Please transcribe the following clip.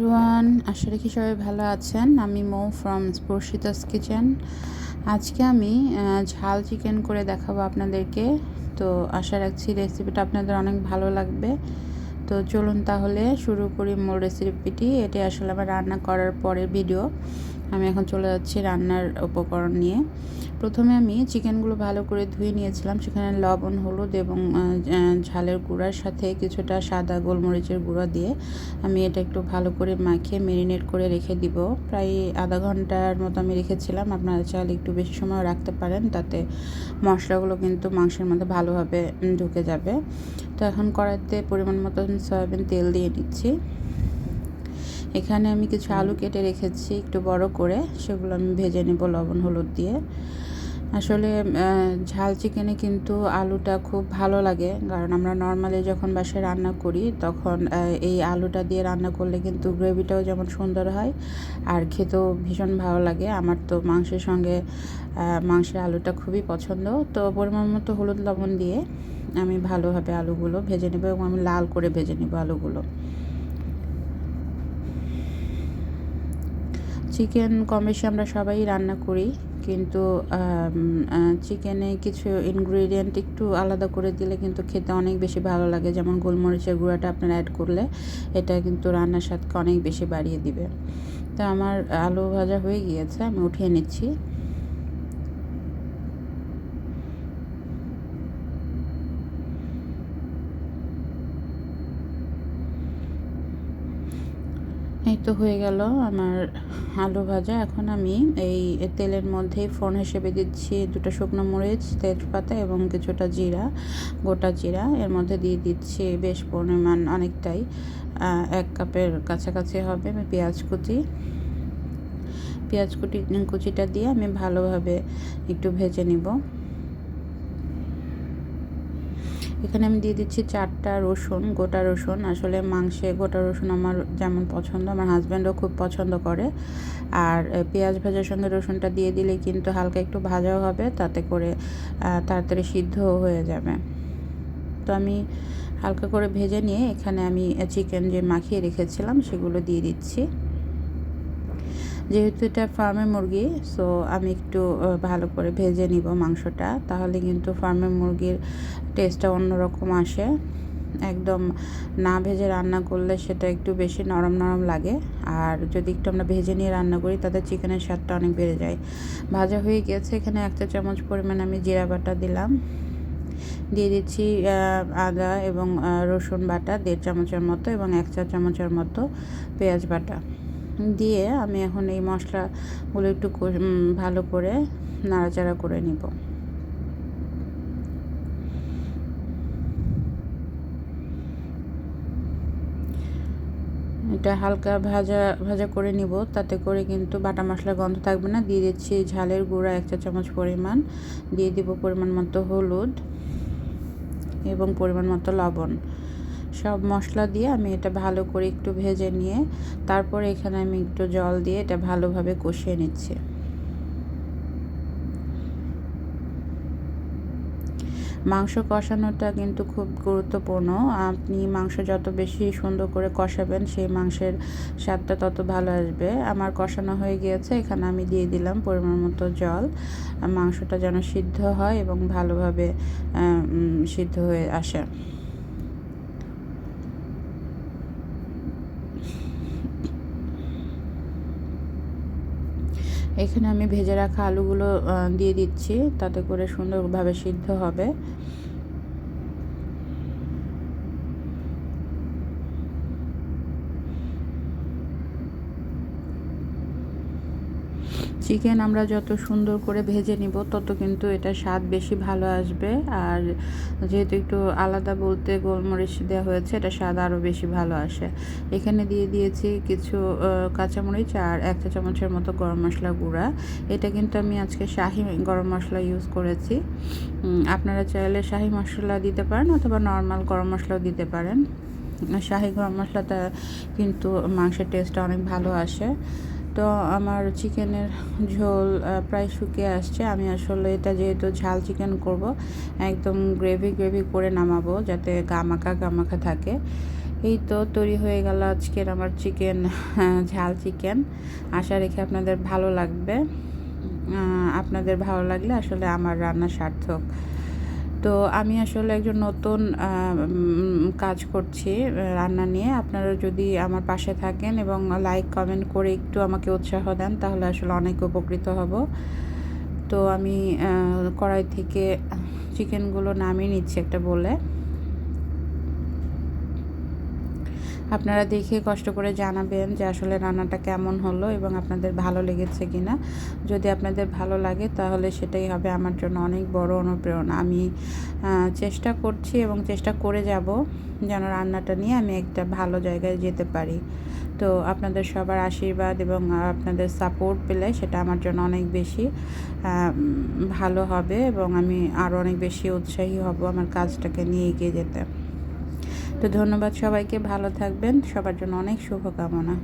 Rowan আশা রেখি সবাই ভালো আছেন। আমি মো ফ্রম স্পর্শিতাস কিচেন আজকে আমি ঝাল চিকেন করে দেখাবো আপনাদেরকে। তো আশা রাখছি রেসিপিটা আপনাদের অনেক ভালো লাগবে। তো চলুন তাহলে শুরু করি মূল রেসিপিটি এটি আসলে আমার রান্না করার পরের ভিডিও আমি এখন চলে যাচ্ছি রান্নার উপকরণ নিয়ে। প্রথমে আমি চিকেনগুলো ভালো করে ধুয়ে নিয়েছিলাম। সেখানে লবণ, হলুদ এবং ঝালের গুঁড়ার সাথে কিছুটা সাদা গোলমরিচের গুঁড়ো দিয়ে আমি এটা একটু ভালো করে মাখিয়ে মেরিনেট করে রেখে দিব। প্রায় আধা ঘণ্টার মতো আমি রেখেছিলাম। আপনারা চাইলে একটু বেশি সময় রাখতে পারেন। তাতে মশলাগুলো কিন্তু মাংসের মধ্যে ভালোভাবে ঢুকে যাবে। তো এখন কড়াইতে পরিমাণ মতো সয়াবিন তেল দিয়ে নিচ্ছি এখানে আমি কিছু আলু কেটে রেখেছি, একটু বড় করে। সেগুলো আমি ভেজে নেব লবণ, হলুদ দিয়ে। আসলে ঝাল চিকেনে কিন্তু আলুটা খুব ভালো লাগে, কারণ আমরা নর্মালি যখন বাসায় রান্না করি, তখন এই আলুটা দিয়ে রান্না করলে কিন্তু গ্রেভিটাও যেমন সুন্দর হয়, আর খেতেও ভীষণ ভালো লাগে। আমার তো মাংসের সঙ্গে মাংসের আলুটা খুবই পছন্দ। তো পরিমাণ মতো হলুদ লবণ দিয়ে আমি ভালোভাবে আলুগুলো ভেজে নেব এবং আমি লাল করে ভেজে নেব আলুগুলো। চিকেন কম বেশি আমরা সবাই রান্না করি, কিন্তু চিকেনে কিছু ইনগ্রিডিয়েন্ট একটু আলাদা করে দিলে কিন্তু খেতে অনেক বেশি ভালো লাগে। যেমন গোলমরিচের গুঁড়াটা আপনারা অ্যাড করলে এটা কিন্তু রান্নার স্বাদকে অনেক বেশি বাড়িয়ে দিবে। তো আমার আলু ভাজা হয়ে গিয়েছে, আমি উঠিয়ে নিচ্ছি। এই তো হয়ে গেল আমার আলু ভাজা। এখন আমি এই তেলের মধ্যেই ফোড়ন হিসেবে দিচ্ছি দুটো শুকনো মরিচ, তেজপাতা এবং কিছুটা জিরা, গোটা জিরা। এর মধ্যে দিয়ে দিচ্ছি বেশ পরিমাণ অনেকটাই এক কাপের কাছাকাছি হবে আমি পেঁয়াজ কুচি। পেঁয়াজ কুচি কুচিটা দিয়ে আমি ভালোভাবে একটু ভেজে নিব। এখানে আমি দিয়ে দিচ্ছি চারটা রসুন, গোটা রসুন। আসলে মাংসে গোটা রসুন আমার যেমন পছন্দ, আমার হাজব্যান্ডও খুব পছন্দ করে। আর পেঁয়াজ ভাজার সঙ্গে রসুনটা দিয়ে দিলে কিন্তু হালকা একটু ভাজাও হবে, তাতে করে তাড়াতাড়ি সিদ্ধও হয়ে যাবে। তো আমি হালকা করে ভেজে নিয়ে এখানে আমি চিকেন যে মাখিয়ে রেখেছিলাম সেগুলো দিয়ে দিচ্ছি। যেহেতু এটা ফার্মের মুরগি সো আমি একটু ভালো করে ভেজে নিব মাংসটা। তাহলে কিন্তু ফার্মের মুরগির টেস্টটা অন্যরকম আসে। একদম না ভেজে রান্না করলে সেটা একটু বেশি নরম নরম লাগে। আর যদি একটু আমরা ভেজে নিয়ে রান্না করি, তাতে চিকেনের স্বাদটা অনেক বেড়ে যায়। ভাজা হয়ে গেছে, এখানে একটা চামচ পরিমাণ আমি জিরা বাটা দিলাম। দিয়ে দিচ্ছি আদা এবং রসুন বাটা দেড় চামচের মতো এবং এক চা চামচের মতো পেঁয়াজ বাটা। দিয়ে আমি এখন এই মশলাগুলো একটু ভালো করে নাড়াচাড়া করে নিব। এটা হালকা ভাজা ভাজা করে নিব। তাতে করে কিন্তু বাটা মশলার গন্ধ থাকবে না। দিয়ে দিচ্ছি ঝালের গুঁড়া এক চা চামচ পরিমাণ। দিয়ে দিব পরিমাণ মতো হলুদ এবং পরিমাণ মতো লবণ। সব মশলা দিয়ে আমি এটা ভালো করে একটু ভেজে নিয়ে তারপরে এখানে আমি একটু জল দিয়ে এটা ভালোভাবে কষিয়ে নিচ্ছি। মাংস কষানোটা কিন্তু খুব গুরুত্বপূর্ণ। আপনি মাংস যত বেশি সুন্দর করে কষাবেন সেই মাংসের স্বাদটা তত ভালো আসবে। আমার কষানো হয়ে গিয়েছে, এখানে আমি দিয়ে দিলাম পরিমাণ মতো জল। মাংসটা যেন সিদ্ধ হয় এবং ভালোভাবে সিদ্ধ হয়ে আসে। এখানে আমি ভেজে রাখা আলুগুলো দিয়ে দিচ্ছি। তাতে করে সুন্দরভাবে সিদ্ধ হবে। চিকেন আমরা যত সুন্দর করে ভেজে নিব, তত কিন্তু এটা স্বাদ বেশি ভালো আসবে। আর যেহেতু একটু আলাদা বলতে গোলমরিচ দেওয়া হয়েছে এটা স্বাদ আরও বেশি ভালো আসে। এখানে দিয়ে দিয়েছি কিছু কাঁচামরিচ আর এক চা চামচের মতো গরম মশলা গুঁড়া। এটা কিন্তু আমি আজকে শাহি গরম মশলা ইউজ করেছি। আপনারা চাইলে শাহি মশলা দিতে পারেন অথবা নর্মাল গরম মশলাও দিতে পারেন। শাহি গরম মশলাটা কিন্তু মাংসের টেস্টটা অনেক ভালো আসে। তো আমার চিকেনের ঝোল প্রায় শুকিয়ে আসছে। আমি আসলে এটা যেহেতু ঝাল চিকেন করব, একদম গ্রেভি গ্রেভি করে নামাবো যাতে গামাখা গামাখা থাকে। এই তো তৈরি হয়ে গেল আজকের আমার চিকেন ঝাল চিকেন। আশা রেখে আপনাদের ভালো লাগবে। আপনাদের ভালো লাগলে আসলে আমার রান্না সার্থক। তো আমি আসলে একজন নতুন কাজ করছি রান্না নিয়ে। আপনারা যদি আমার পাশে থাকেন এবং লাইক কমেন্ট করে একটু আমাকে উৎসাহ দেন, তাহলে আসলে অনেক উপকৃত হব। তো আমি কড়াই থেকে চিকেনগুলো নামিয়ে নিচ্ছি একটা বলে আপনারা দেখে কষ্ট করে জানাবেন যে আসলে রান্নাটা কেমন হলো এবং আপনাদের ভালো লেগেছে কি না যদি আপনাদের ভালো লাগে তাহলে সেটাই হবে আমার জন্য অনেক বড় অনুপ্রেরণা। আমি চেষ্টা করছি এবং চেষ্টা করে যাব যেন রান্নাটা নিয়ে আমি একটা ভালো জায়গায় যেতে পারি। তো আপনাদের সবার আশীর্বাদ এবং আপনাদের সাপোর্ট পেলে সেটা আমার জন্য অনেক বেশি ভালো হবে এবং আমি আরও অনেক বেশি উৎসাহী হব আমার কাজটাকে নিয়ে এগিয়ে যেতে। তো ধন্যবাদ সবাইকে ভালো থাকবেন সবার জন্য অনেক শুভকামনা।